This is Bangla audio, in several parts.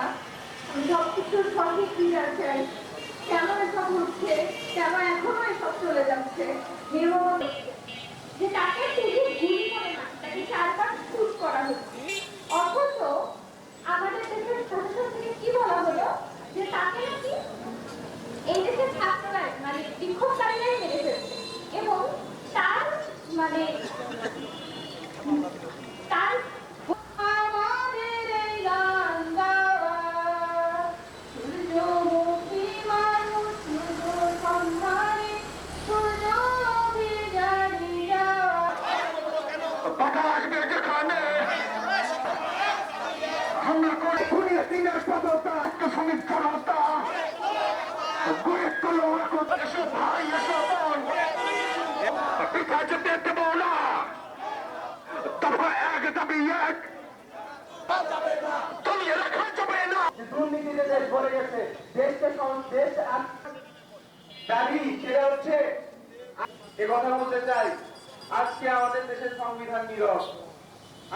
না। আমি সব কিছুর সঠিক বিচার চাই কেন এসব হচ্ছে? কেন এখনও এসব চলে যাচ্ছে? নির্মম আমরা করে খুনিয়ে দিনের সততা একটু সমীক্ষা হতা গুরুত্ব এসো ভাই এসো বোন পিঠা যেতে দেবো না। তবে এক দাবি এক। তুমি রাখা যাবে না। দুর্নীতিতে দেশ ভরে গেছে। দেশকে দেশ দাবি সেটা হচ্ছে এ কথা বলতে চাই। আজকে আমাদের দেশের সংবিধান নীরব।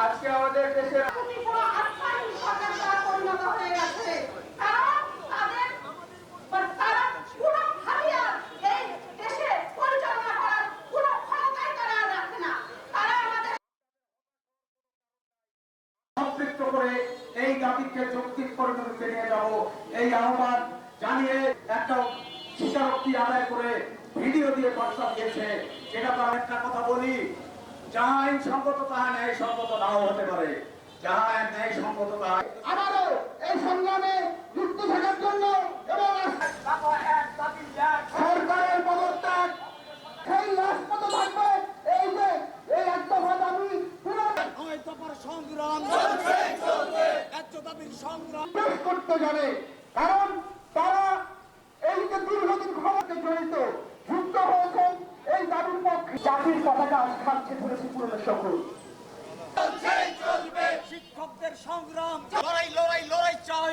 আজকে আমাদের দেশের তুমি পুরো আত্মাহীন সরকার দ্বারা পরিণত হয়ে গেছে কারণ তাদের মানে তারা পুরো ভাবিয়া এই দেশে পরিচালনা করার পুরো ক্ষমতাই তারা আর রাখে না তারা আমাদের সম্পৃক্ত করে এই জাতিকে যৌক্তিক পরিণতিতে নিয়ে যাব এই আহ্বান জানিয়ে একটা স্বীকারোক্তি আদায় করে ভিডিও দিয়ে বার্তা দিয়েছে। যেটা তো একটা কথা বলি যাহা আইন সঙ্গত তাহা ন্যায় সঙ্গত নাও হতে পারে। যাহা ন্যায় সঙ্গত তাহা আবারও এই সংগ্রামে যুক্ত থাকার জন্য এবং সরকারের পদত্যাগ সেই রাজপথ থাকবে। এই যে এই একটা দাবি পূরণ সংগ্রাম ন্যায্য দাবির সংগ্রাম পেশ করতে যাবে কারণ তারা এই যে দীর্ঘদিন ক্ষমতায় জড়িত যুক্ত হয়েছে এই দাবির পক্ষে। জাতির পতাকা খাচ্ছে ধরেছে পুরনো সকল শিক্ষকদের সংগ্রাম। লড়াই লড়াই লড়াই চাই।